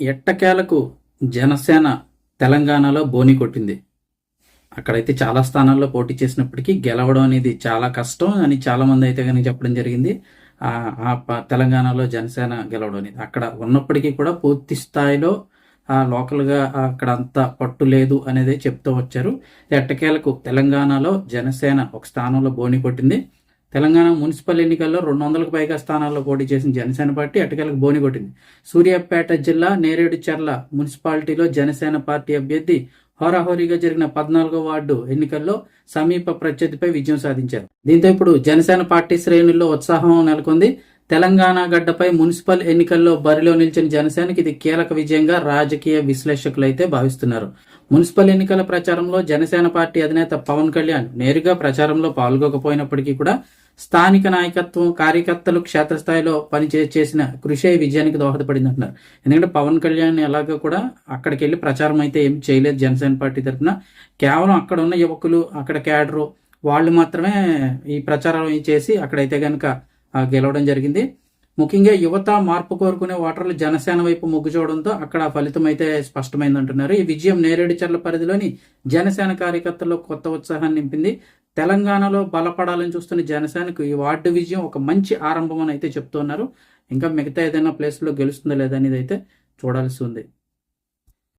ఎట్టకేలకు జనసేన తెలంగాణలో బోని కొట్టింది. అక్కడైతే చాలా స్థానాల్లో పోటీ చేసినప్పటికీ గెలవడం అనేది చాలా కష్టం అని చాలామంది అయితే కనుక చెప్పడం జరిగింది. ఆ తెలంగాణలో జనసేన గెలవడం అనేది. అక్కడ ఉన్నప్పటికీ కూడా పూర్తి స్థాయిలో ఆ లోకల్గా అక్కడ అంత పట్టు లేదు అనేది చెప్తూ వచ్చారు. ఎట్టకేలకు తెలంగాణలో జనసేన ఒక స్థానంలో బోని కొట్టింది. తెలంగాణ మున్సిపల్ ఎన్నికల్లో రెండు వందలకు పైగా స్థానాల్లో పోటీ చేసిన జనసేన పార్టీ ఎట్టకేలకు బోని కొట్టింది. సూర్యాపేట జిల్లా నేరేడుచర్ల మున్సిపాలిటీలో జనసేన పార్టీ అభ్యర్థి హోరాహోరీగా జరిగిన పద్నాలుగో వార్డు ఎన్నికల్లో సమీప ప్రత్యర్థిపై విజయం సాధించారు. దీంతో ఇప్పుడు జనసేన పార్టీ శ్రేణుల్లో ఉత్సాహం నెలకొంది. తెలంగాణ గడ్డపై మున్సిపల్ ఎన్నికల్లో బరిలో నిలిచిన జనసేనకి ఇది కీలక విజయంగా రాజకీయ విశ్లేషకులు అయితే భావిస్తున్నారు. మున్సిపల్ ఎన్నికల ప్రచారంలో జనసేన పార్టీ అధినేత పవన్ కళ్యాణ్ నేరుగా ప్రచారంలో పాల్గొకపోయినప్పటికీ కూడా స్థానిక నాయకత్వం కార్యకర్తలు క్షేత్రస్థాయిలో పనిచే చేసిన కృషి విజయానికి దోహదపడింది అంటున్నారు ఎందుకంటే పవన్ కళ్యాణ్ ఎలాగో కూడా అక్కడికి వెళ్ళి ప్రచారం అయితే ఏం చేయలేదు జనసేన పార్టీ తరఫున. కేవలం అక్కడ ఉన్న యువకులు అక్కడ క్యాడరు వాళ్ళు మాత్రమే ఈ ప్రచారం చేసి అక్కడైతే కనుక గెలవడం జరిగింది. ముఖ్యంగా యువత మార్పు కోరుకునే ఓటర్లు జనసేన వైపు మొగ్గు చూడడంతో అక్కడ ఫలితం అయితే స్పష్టమైందంటున్నారు. ఈ విజయం నేరేడుచర్ల పరిధిలోని జనసేన కార్యకర్తల్లో కొత్త ఉత్సాహాన్ని నింపింది. తెలంగాణలో బలపడాలని చూస్తున్న జనసేనకు ఈ వార్డు విజయం ఒక మంచి ఆరంభం అని అయితే చెప్తున్నారు. ఇంకా మిగతా ఏదైనా ప్లేస్లో గెలుస్తుందో లేదనేది అనేది అయితే చూడాల్సి ఉంది.